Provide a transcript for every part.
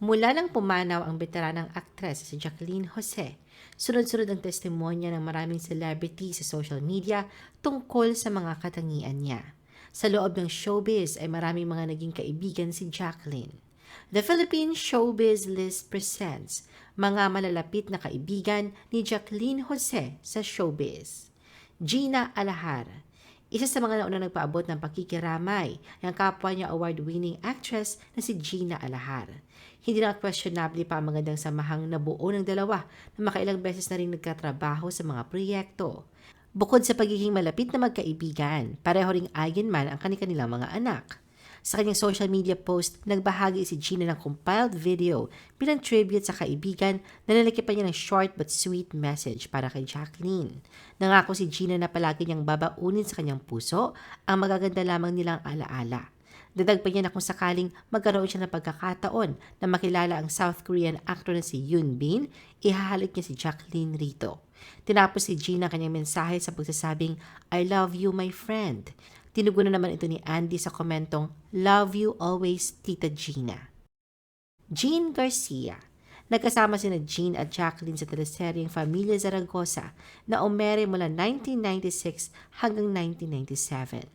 Mula nang pumanaw ang veteranang aktres si Jacqueline Jose, sunod-sunod ang testimonya ng maraming celebrity sa social media tungkol sa mga katangian niya. Sa loob ng showbiz ay maraming mga naging kaibigan si Jacqueline. The Philippine Showbiz List presents mga malalapit na kaibigan ni Jacqueline Jose sa showbiz. Gina Alahar, isa sa mga naunang nagpaabot ng pakikiramay ang kapwa niya award-winning actress na si Gina Alahar. Hindi na questionable pa ang magandang samahang nabuo ng dalawa na makailang beses na rin nagkatrabaho sa mga proyekto. Bukod sa pagiging malapit na magkaibigan, pareho ring man ang kanilang mga anak. Sa kanyang social media post, nagbahagi si Gina ng compiled video bilang tribute sa kaibigan na nalakipan niya ng short but sweet message para kay Jacqueline. Nangako si Gina na palagi niyang babaunin sa kanyang puso ang magaganda lamang nilang alaala. Dadag niya na kung sakaling magkaroon siya ng pagkakataon na makilala ang South Korean actor na si Yoon Bin, ihahalik niya si Jacqueline rito. Tinapos si Gina kanyang mensahe sa pagsasabing, I love you my friend. Tinugunan naman ito ni Andy sa komentong, Love you always, Tita Gina. Jean Garcia Nagkasama sina Jean at Jacqueline sa teleseryeng Familia Zaragoza na umere mula 1996 hanggang 1997.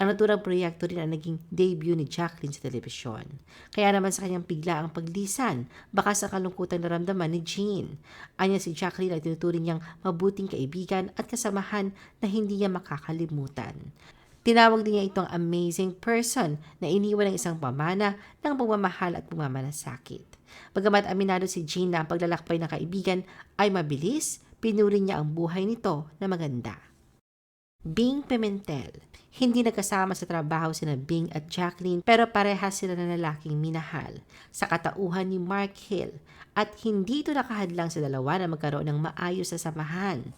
Ang naturang proyekto rin ang naging debut ni Jacqueline sa telebisyon. Kaya naman sa kanyang bigla ang paglisan, baka sa kalungkutan naramdaman ni Jean. Anya si Jacqueline ay tinuturing niyang mabuting kaibigan at kasamahan na hindi niya makakalimutan. Tinawag din niya itong amazing person na iniwan ng isang pamana ng pagmamahal at pagmamalasakit. Bagamat aminado si Jean na ang paglalakbay ng kaibigan ay mabilis, pinuri niya ang buhay nito na maganda. Bing Pimentel Hindi nagkasama sa trabaho sina Bing at Jacqueline pero parehas sila na lalaking minahal sa katauhan ni Mark Hill at hindi ito nakahadlang sa dalawa na magkaroon ng maayos na samahan.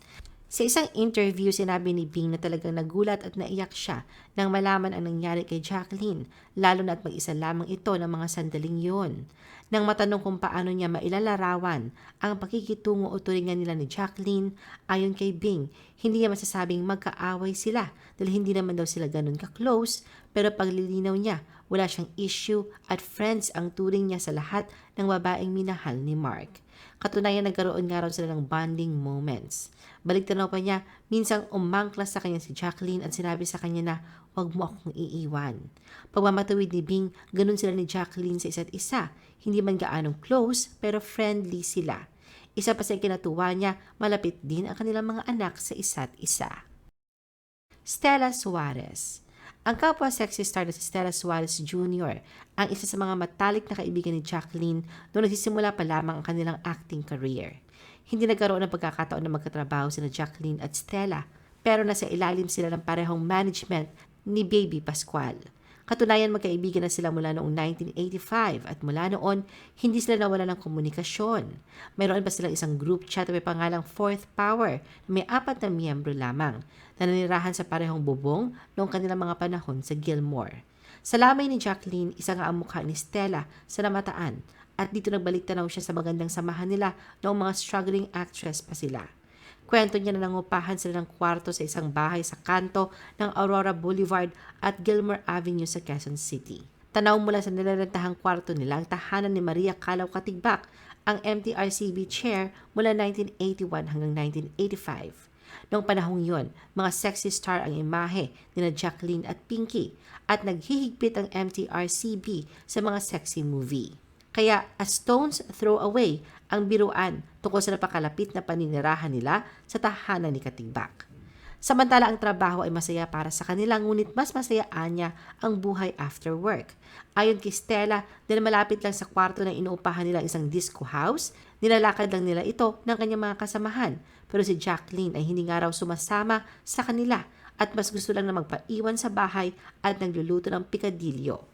Sa isang interview, sinabi ni Bing na talagang nagulat at naiyak siya nang malaman ang nangyari kay Jacqueline, lalo na at mag-isa lamang ito ng mga sandaling yon. Nang matanong kung paano niya mailalarawan ang pakikitungo o turingan nila ni Jacqueline, ayon kay Bing, hindi niya masasabing magkaaway sila dahil hindi naman daw sila ganun ka-close, pero paglilinaw niya, wala siyang issue at friends ang turing niya sa lahat ng babaeng minahal ni Mark. Katunayan nagkaroon nga raw sila ng bonding moments. Balik tanaw pa niya, minsang umangklas sa kanya si Jacqueline at sinabi sa kanya na huwag mo akong iiwan. Pagmamatawid ni Bing, ganun sila ni Jacqueline sa isa't isa. Hindi man gaanong close, pero friendly sila. Isa pa sa kinatuwa niya, malapit din ang kanilang mga anak sa isa't isa. Stella Suarez ang kapwa sexy star na si Stella Suarez Jr. ang isa sa mga matalik na kaibigan ni Jacqueline noong nagsisimula pa lamang ang kanilang acting career. Hindi nagkaroon ng pagkakataon na magkatrabaho sina Jacqueline at Stella, pero nasa ilalim sila ng parehong management ni Baby Pascual. Katunayan magkaibigan na sila mula noong 1985 at mula noon, hindi sila nawala ng komunikasyon. Mayroon pa silang isang group chat na may pangalang Fourth Power na may apat na miyembro lamang na nanirahan sa parehong bubong noong kanilang mga panahon sa Gilmore. Sa lamay ni Jacqueline, isa nga ang mukha ni Stella sa namataan at dito nagbalik tanaw siya sa magandang samahan nila noong mga struggling actress pa sila. Kwento niya na nangupahan sila ng kwarto sa isang bahay sa kanto ng Aurora Boulevard at Gilmore Avenue sa Quezon City. Tanaw mula sa nilalantahang kwarto nila ang tahanan ni Maria Calaw Katigbak, ang MTRCB chair mula 1981 hanggang 1985. Noong panahong yon, mga sexy star ang imahe ni na Jacqueline at Pinky at naghihigpit ang MTRCB sa mga sexy movie. Kaya a stone's throw away ang biruan tungkol sa napakalapit na paninirahan nila sa tahanan ni Katigbak. Samantala ang trabaho ay masaya para sa kanila ngunit mas masaya anya ang buhay after work. Ayon kay Stella, dahil malapit lang sa kwarto na inuupahan nila isang disco house, nilalakad lang nila ito ng kanyang mga kasamahan. Pero si Jacqueline ay hindi nga raw sumasama sa kanila at mas gusto lang na magpaiwan sa bahay at nagluluto ng pikadilyo.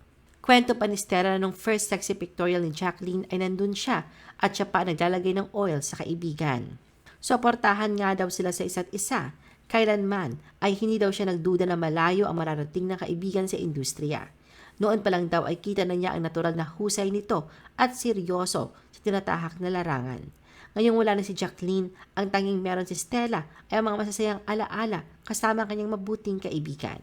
Kwento pa ni Stella na nung first sexy pictorial ni Jacqueline ay nandun siya at siya pa naglalagay ng oil sa kaibigan. Suportahan nga daw sila sa isa't isa. Kailanman ay hindi daw siya nagduda na malayo ang mararating na kaibigan sa industriya. Noon pa lang daw ay kita na niya ang natural na husay nito at seryoso sa tinatahak na larangan. Ngayong wala na si Jacqueline, ang tanging meron si Stella ay ang mga masasayang alaala kasama ang kanyang mabuting kaibigan.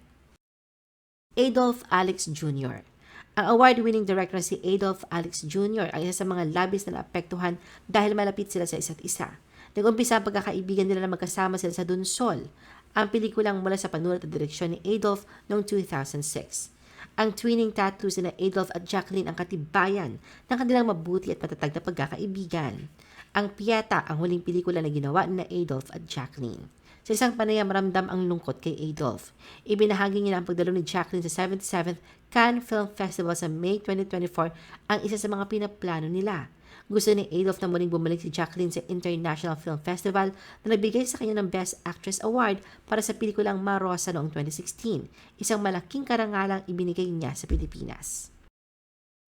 Adolf Alex Jr. Ang award-winning director na si Adolf Alex Jr. ang isa sa mga labis na naapektuhan dahil malapit sila sa isa't isa. Nag-umpisa ang pagkakaibigan nila na magkasama sila sa Dunsol, ang pelikulang mula sa panulat at direksyon ni Adolf noong 2006. Ang twinning tattoos na Adolf at Jacqueline ang katibayan ng kanilang mabuti at matatag na pagkakaibigan. Ang Pieta ang huling pelikula na ginawa ni Adolf at Jacqueline. Sa isang panayam ramdam ang lungkot kay Adolf. Ibinahagi niya ang pagdalo ni Jacqueline sa 77th Cannes Film Festival sa May 2024 ang isa sa mga pinaplano nila. Gusto ni Adolf na muling bumalik si Jacqueline sa International Film Festival na nagbigay sa kanya ng Best Actress Award para sa pelikulang Marosa noong 2016, isang malaking karangalang ibinigay niya sa Pilipinas.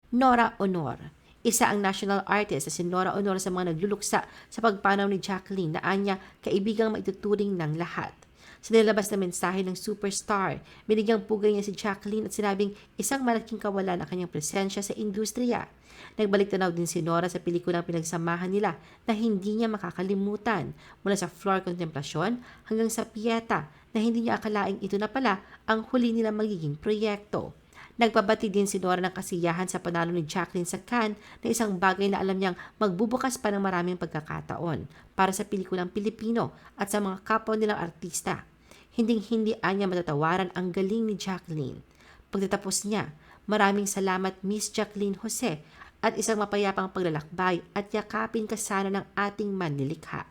Nora Honor isa ang national artist na si Nora Honor sa mga nagluluksa sa pagpanaw ni Jacqueline na anya kaibigang maituturing ng lahat. Sa nilabas na mensahe ng superstar, binigyang pugay niya si Jacqueline at sinabing isang malaking kawalan ang kanyang presensya sa industriya. Nagbalik tanaw din si Nora sa pelikulang pinagsamahan nila na hindi niya makakalimutan mula sa Floor Contemplacion hanggang sa Pieta na hindi niya akalaing ito na pala ang huli nilang magiging proyekto. Nagpabati din si Nora ng kasiyahan sa panalo ni Jacqueline sa Cannes na isang bagay na alam niyang magbubukas pa ng maraming pagkakataon para sa pelikulang Pilipino at sa mga kapwa nilang artista. Hinding-hindi anya matatawaran ang galing ni Jacqueline. Pagtatapos niya, maraming salamat Miss Jacqueline Jose at isang mapayapang paglalakbay at yakapin ka sana ng ating manlilikha.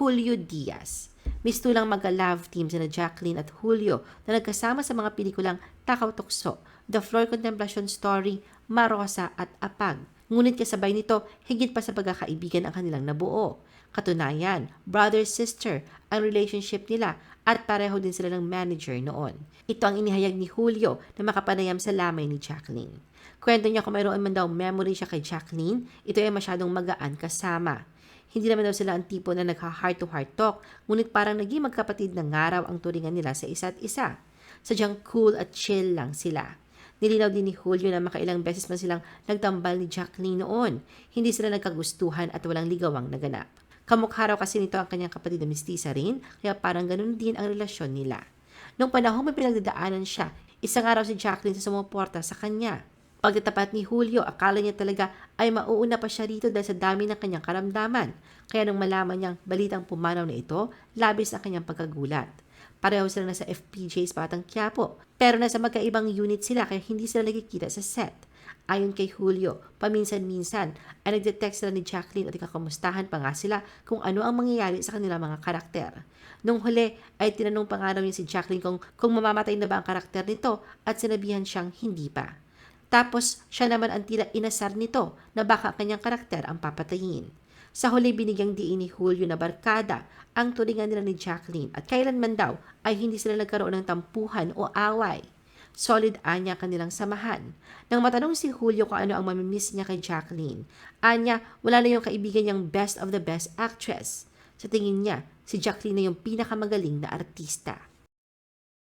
Julio Diaz Mistulang magka-love team sina Jacqueline at Julio na nagkasama sa mga pelikulang Takaw Tukso, The Floor Contemplation Story, Marosa at Apag. Ngunit kasabay nito, higit pa sa pagkakaibigan ang kanilang nabuo. Katunayan, brother-sister ang relationship nila at pareho din sila ng manager noon. Ito ang inihayag ni Julio na makapanayam sa lamay ni Jacqueline. Kwento niya kung mayroon man daw memory siya kay Jacqueline, ito ay masyadong magaan kasama. Hindi naman daw sila ang tipo na nagha-heart-to-heart talk, ngunit parang naging magkapatid ng ngaraw ang turingan nila sa isa't isa. Sadyang cool at chill lang sila. Nilinaw din ni Julio na makailang beses man silang nagtambal ni Jacqueline noon. Hindi sila nagkagustuhan at walang ligawang naganap. Kamukha raw kasi nito ang kanyang kapatid na mistisa rin, kaya parang ganun din ang relasyon nila. Noong panahon may pinagdadaanan siya, isang araw si Jacqueline sa sumuporta sa kanya. Pagtatapat ni Julio, akala niya talaga ay mauuna pa siya rito dahil sa dami ng kanyang karamdaman. Kaya nung malaman niyang balitang pumanaw na ito, labis ang kanyang pagkagulat. Pareho sila nasa FPJ's Batang Quiapo, pero nasa magkaibang unit sila kaya hindi sila nagkikita sa set. Ayon kay Julio, paminsan-minsan ay nagde-text sila ni Jacqueline at ikakamustahan pa nga sila kung ano ang mangyayari sa kanilang mga karakter. Nung huli ay tinanong pa nga niya si Jacqueline kung, kung mamamatay na ba ang karakter nito at sinabihan siyang hindi pa. Tapos siya naman ang tila inasar nito na baka kanyang karakter ang papatayin. Sa huli binigyang diin ni Julio na barkada ang turingan nila ni Jacqueline at kailanman daw ay hindi sila nagkaroon ng tampuhan o away. Solid anya kanilang samahan. Nang matanong si Julio kung ano ang mamimiss niya kay Jacqueline, anya wala na yung kaibigan niyang best of the best actress. Sa tingin niya, si Jacqueline na yung pinakamagaling na artista.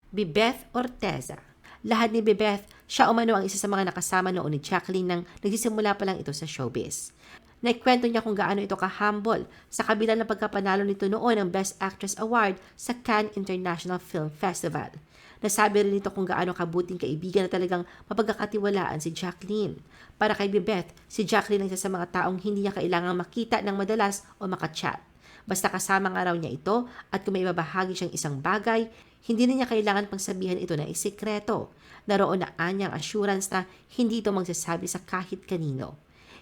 Bibeth Orteza lahat ni Bebeth, siya umano ang isa sa mga nakasama noon ni Jacqueline nang nagsisimula pa lang ito sa showbiz. Naikwento niya kung gaano ito ka-humble sa kabila ng pagkapanalo nito noon ng Best Actress Award sa Cannes International Film Festival. Nasabi rin nito kung gaano kabuting kaibigan na talagang mapagkakatiwalaan si Jacqueline. Para kay Bebeth, si Jacqueline ang isa sa mga taong hindi niya kailangang makita ng madalas o makachat. Basta kasama nga raw niya ito at kung may mabahagi siyang isang bagay, hindi na niya kailangan pang sabihan ito na isikreto. Naroon na anyang assurance na hindi ito magsasabi sa kahit kanino.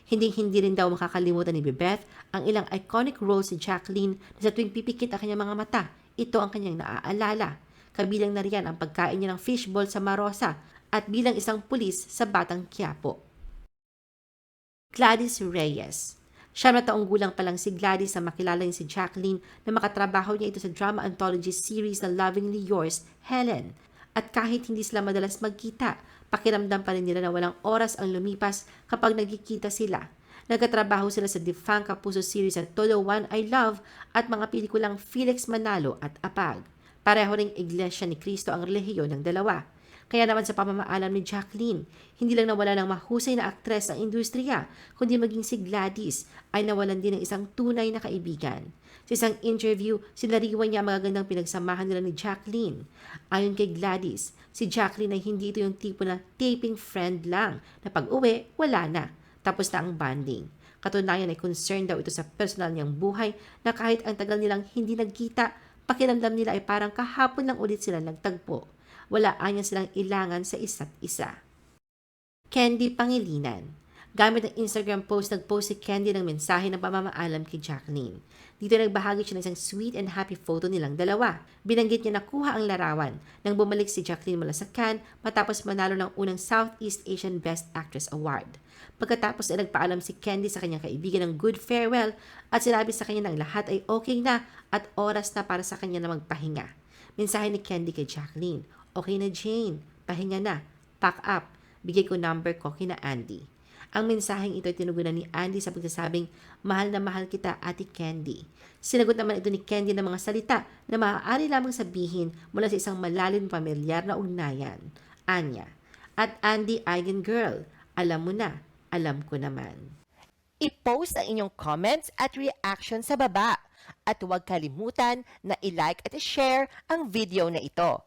Hindi-hindi rin daw makakalimutan ni Bebeth ang ilang iconic roles si Jacqueline na sa tuwing pipikit ang kanyang mga mata, ito ang kanyang naaalala. Kabilang na riyan ang pagkain niya ng fishball sa Marosa at bilang isang pulis sa Batang Quiapo. Gladys Reyes Siyam na taong gulang pa lang si Gladys na makilala niya si Jacqueline na makatrabaho niya ito sa drama anthology series na Lovingly Yours, Helen. At kahit hindi sila madalas magkita, pakiramdam pa rin nila na walang oras ang lumipas kapag nagkikita sila. Nagkatrabaho sila sa Defang Kapuso series at Todo One I Love at mga pelikulang Felix Manalo at Apag. Pareho ring Iglesia ni Cristo ang relihiyon ng dalawa. Kaya naman sa pamamaalam ni Jacqueline, hindi lang nawala ng mahusay na aktres ng industriya, kundi maging si Gladys ay nawalan din ng isang tunay na kaibigan. Sa isang interview, sinariwan niya ang magagandang pinagsamahan nila ni Jacqueline. Ayon kay Gladys, si Jacqueline ay hindi ito yung tipo na taping friend lang na pag uwi, wala na. Tapos na ang bonding. Katunayan ay concerned daw ito sa personal niyang buhay na kahit ang tagal nilang hindi nagkita, pakiramdam nila ay parang kahapon lang ulit sila nagtagpo. Wala anya silang ilangan sa isa't isa. Candy Pangilinan Gamit ang Instagram post, nag-post si Candy ng mensahe ng pamamaalam kay Jacqueline. Dito nagbahagi siya ng isang sweet and happy photo nilang dalawa. Binanggit niya na kuha ang larawan nang bumalik si Jacqueline mula sa Cannes matapos manalo ng unang Southeast Asian Best Actress Award. Pagkatapos ay nagpaalam si Candy sa kanyang kaibigan ng good farewell at sinabi sa kanya ng lahat ay okay na at oras na para sa kanya na magpahinga. Mensahe ni Candy kay Jacqueline, Okay na Jane, pahinga na, pack up, bigay ko number ko kina Andy. Ang mensaheng ito ay tinugunan ni Andy sa pagsasabing, Mahal na mahal kita, Ate Candy. Sinagot naman ito ni Candy ng mga salita na maaari lamang sabihin mula sa isang malalim pamilyar na ugnayan. Anya, At Andy Eigen Girl, alam mo na, alam ko naman. I-post ang inyong comments at reaction sa baba. At huwag kalimutan na i-like at i-share ang video na ito.